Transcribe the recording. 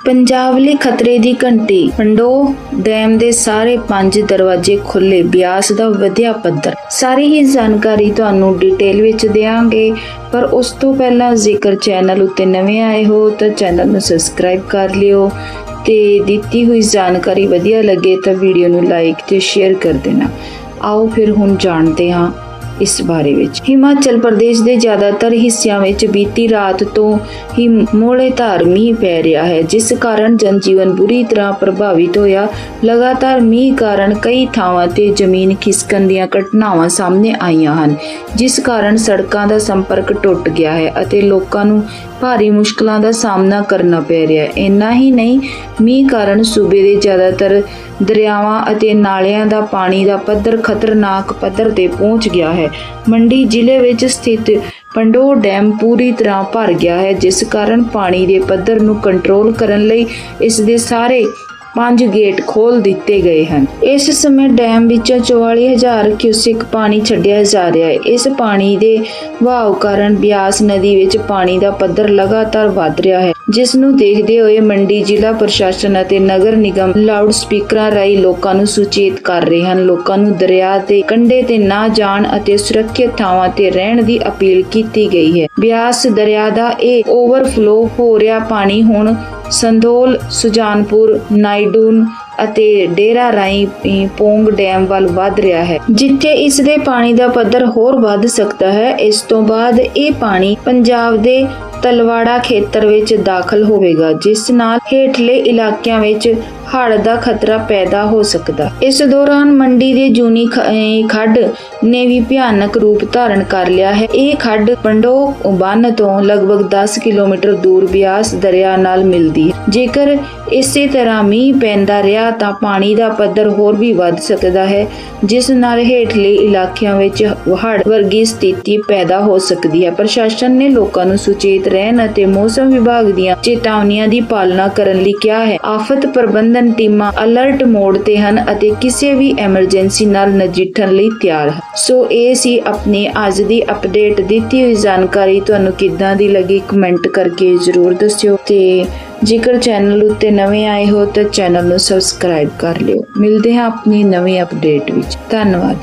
ਪੰਜਾਬ ਲਈ ਖਤਰੇ ਦੀ ਘੰਟੀ। ਪੰਡੋ ਡੈਮ ਦੇ ਸਾਰੇ ਪੰਜ ਦਰਵਾਜ਼ੇ ਖੁੱਲੇ ਬਿਆਸ ਦਾ ਵਧਿਆ ਪੱਧਰ। ਸਾਰੀ ਹੀ ਜਾਣਕਾਰੀ ਤੁਹਾਨੂੰ ਡਿਟੇਲ ਵਿੱਚ ਦੇਵਾਂਗੇ ਪਰ ਉਸ ਤੋਂ ਪਹਿਲਾਂ ਜ਼ਿਕਰ ਚੈਨਲ ਉੱਤੇ ਨਵੇਂ ਆਏ ਹੋ ਤਾਂ ਚੈਨਲ ਨੂੰ ਸਬਸਕ੍ਰਾਈਬ ਕਰ ਲਿਓ ਤੇ ਦਿੱਤੀ ਹੋਈ ਜਾਣਕਾਰੀ ਵਧੀਆ ਲੱਗੇ ਤਾਂ ਵੀਡੀਓ ਨੂੰ ਲਾਈਕ ਤੇ ਸ਼ੇਅਰ ਕਰ ਦੇਣਾ। ਆਓ ਫਿਰ ਹੁਣ ਜਾਣਦੇ ਹਾਂ ਇਸ ਬਾਰੇ ਵਿੱਚ। ਹਿਮਾਚਲ ਪ੍ਰਦੇਸ਼ ਦੇ ਜ਼ਿਆਦਾਤਰ ਹਿੱਸਿਆਂ ਵਿੱਚ ਬੀਤੀ ਰਾਤ ਤੋਂ ਹੀ ਮੋੜੇ ਧਾਰ ਮੀਂਹ ਪੈ ਰਿਹਾ ਹੈ, ਜਿਸ ਕਾਰਨ ਜਨਜੀਵਨ ਬੁਰੀ ਤਰ੍ਹਾਂ ਪ੍ਰਭਾਵਿਤ ਹੋਇਆ। ਲਗਾਤਾਰ ਮੀਂਹ ਕਾਰਨ ਕਈ ਥਾਵਾਂ ਤੇ ਜ਼ਮੀਨ ਖਿਸਕਣ ਦੀਆਂ ਘਟਨਾਵਾਂ ਸਾਹਮਣੇ ਆਈਆਂ ਹਨ, ਜਿਸ ਕਾਰਨ ਸੜਕਾਂ ਦਾ ਸੰਪਰਕ ਟੁੱਟ ਗਿਆ ਹੈ ਅਤੇ ਲੋਕਾਂ ਨੂੰ ਭਾਰੀ ਮੁਸ਼ਕਲਾਂ ਦਾ ਸਾਹਮਣਾ ਕਰਨਾ ਪੈ ਰਿਹਾ ਹੈ। ਇੰਨਾ ਹੀ ਨਹੀਂ, ਮੀਂਹ ਕਾਰਨ ਸੂਬੇ ਦੇ ਜ਼ਿਆਦਾਤਰ ਦਰਿਆਵਾਂ ਅਤੇ ਨਾਲਿਆਂ ਦਾ ਪਾਣੀ ਦਾ ਪੱਧਰ ਖਤਰਨਾਕ ਪੱਧਰ ਤੇ ਪਹੁੰਚ ਗਿਆ ਹੈ। ਮੰਡੀ ਜ਼ਿਲ੍ਹੇ ਵਿੱਚ ਸਥਿਤ ਪੰਡੋ ਡੈਮ ਪੂਰੀ ਤਰ੍ਹਾਂ ਭਰ ਗਿਆ ਹੈ, ਜਿਸ ਕਾਰਨ ਪਾਣੀ ਦੇ ਪੱਧਰ ਨੂੰ ਕੰਟਰੋਲ ਕਰਨ ਲਈ ਇਸ ਦੇ ਸਾਰੇ ਪੰਜ ਗੇਟ ਖੋਲ ਦਿੱਤੇ ਗਏ ਹਨ। ਇਸ ਸਮੇਂ ਡੈਮ ਵਿੱਚੋਂ 44000 ਕਿਊਸਿਕ ਪਾਣੀ ਛੱਡਿਆ ਜਾ ਰਿਹਾ ਹੈ। ਇਸ ਪਾਣੀ ਦੇ ਵਹਾਅ ਕਾਰਨ ਬਿਆਸ ਨਦੀ ਵਿੱਚ ਪਾਣੀ ਦਾ ਪੱਧਰ ਲਗਾਤਾਰ ਵਧ ਰਿਹਾ ਹੈ, ਜਿਸ ਨੂੰ ਦੇਖਦੇ ਹੋਏ ਮੰਡੀ ਜ਼ਿਲ੍ਹਾ ਪ੍ਰਸ਼ਾਸਨ ਅਤੇ ਨਗਰ ਨਿਗਮ ਲਾਊਡ ਸਪੀਕਰਾਂ ਰਾਹੀਂ ਲੋਕਾਂ ਨੂੰ ਸੁਚੇਤ ਕਰ ਰਹੇ ਹਨ। ਲੋਕਾਂ ਨੂੰ ਦਰਿਆ ਦੇ ਕੰਢੇ ਤੇ ਨਾ ਜਾਣ ਅਤੇ ਸੁਰੱਖਿਅਤ ਥਾਵਾਂ ਤੇ ਰਹਿਣ ਦੀ ਅਪੀਲ ਕੀਤੀ ਗਈ ਹੈ। ਬਿਆਸ ਦਰਿਆ ਦਾ ਇਹ ਓਵਰਫਲੋ ਹੋ ਰਿਹਾ ਪਾਣੀ ਹੁਣ ਸੰਧੋਲ ਸੁਜਾਨਪੁਰ, ਨਾਈਡੂਨ ਅਤੇ ਡੇਰਾ ਰਾਈ ਪੋਂਗ ਡੈਮ ਵੱਲ ਵੱਧ ਰਿਹਾ ਹੈ। ਜਿੱਥੇ ਇਸ ਦੇ ਪਾਣੀ ਦਾ ਪੱਧਰ ਹੋਰ ਵੱਧ ਸਕਦਾ ਹੈ, ਇਸ ਤੋਂ ਬਾਅਦ ਇਹ ਪਾਣੀ ਪੰਜਾਬ ਦੇ ਤਲਵਾੜਾ ਖੇਤਰ ਵਿੱਚ ਦਾਖਲ ਹੋਵੇਗਾ, ਜਿਸ ਨਾਲ ਹੇਠਲੇ ਇਲਾਕਿਆਂ ਵਿੱਚ ਹੜ੍ਹ ਦਾ ਖਤਰਾ ਪੈਦਾ ਹੋ ਸਕਦਾ। ਇਸ ਦੌਰਾਨ ਮੰਡੀ ਦੇ ਜੂਨੀ ਖੱਡ ਨੇ ਵੀ ਭਿਆਨਕ ਰੂਪ ਧਾਰਨ ਕਰ ਲਿਆ ਹੈ। ਇਹ ਖੱਡ ਪੰਡੋ ਬੰਨ ਤੋਂ ਲਗਭਗ 10 ਕਿਲੋਮੀਟਰ ਦੂਰ ਬਿਆਸ ਦਰਿਆ ਨਾਲ ਮਿਲਦੀ ਹੈ। ਜੇਕਰ ਇਸੇ ਤਰ੍ਹਾਂ ਮੀਂਹ ਪੈਂਦਾ ਰਿਹਾ ਤਾਂ ਪਾਣੀ ਦਾ ਪੱਧਰ ਹੋਰ ਵੀ ਵੱਧ ਸਕਦਾ ਹੈ, ਜਿਸ ਨਾਲ ਹੇਠਲੇ ਇਲਾਕਿਆਂ ਵਿੱਚ ਹੜ੍ਹ ਵਰਗੀ ਸਥਿਤੀ ਪੈਦਾ ਹੋ ਸਕਦੀ ਹੈ। ਪ੍ਰਸ਼ਾਸਨ ਨੇ ਲੋਕਾਂ ਨੂੰ ਸੁਚੇਤ ਰਹਿਣ ਅਤੇ ਮੌਸਮ ਵਿਭਾਗ ਦੀਆਂ ਚੇਤਾਵਨੀਆਂ ਦੀ ਪਾਲਣਾ ਕਰਨ ਲਈ ਕਿਹਾ ਹੈ। ਆਫਤ ਪ੍ਰਬੰਧਨ ਟੀਮਾਂ ਅਲਰਟ ਮੋਡ ਤੇ ਹਨ ਅਤੇ ਕਿਸੇ ਵੀ ਐਮਰਜੈਂਸੀ ਨਾਲ ਨਜਿੱਠਣ ਲਈ ਤਿਆਰ ਹਨ। ਸੋ ਇਹ ਸੀ ਆਪਣੀ ਅੱਜ ਦੀ ਅਪਡੇਟ। ਦਿੱਤੀ ਹੋਈ ਜਾਣਕਾਰੀ ਤੁਹਾਨੂੰ ਕਿੱਦਾਂ ਦੀ ਲੱਗੀ ਕਮੈਂਟ ਕਰਕੇ ਜ਼ਰੂਰ ਦੱਸਿਓ ਤੇ ਜੇਕਰ ਚੈਨਲ ਉੱਤੇ ਨਵੇਂ ਆਏ ਹੋ ਤਾਂ ਚੈਨਲ ਨੂੰ ਸਬਸਕ੍ਰਾਈਬ ਕਰ ਲਿਓ। ਮਿਲਦੇ ਹਾਂ ਆਪਣੀ ਨਵੀਂ ਅਪਡੇਟ ਵਿੱਚ। ਧੰਨਵਾਦ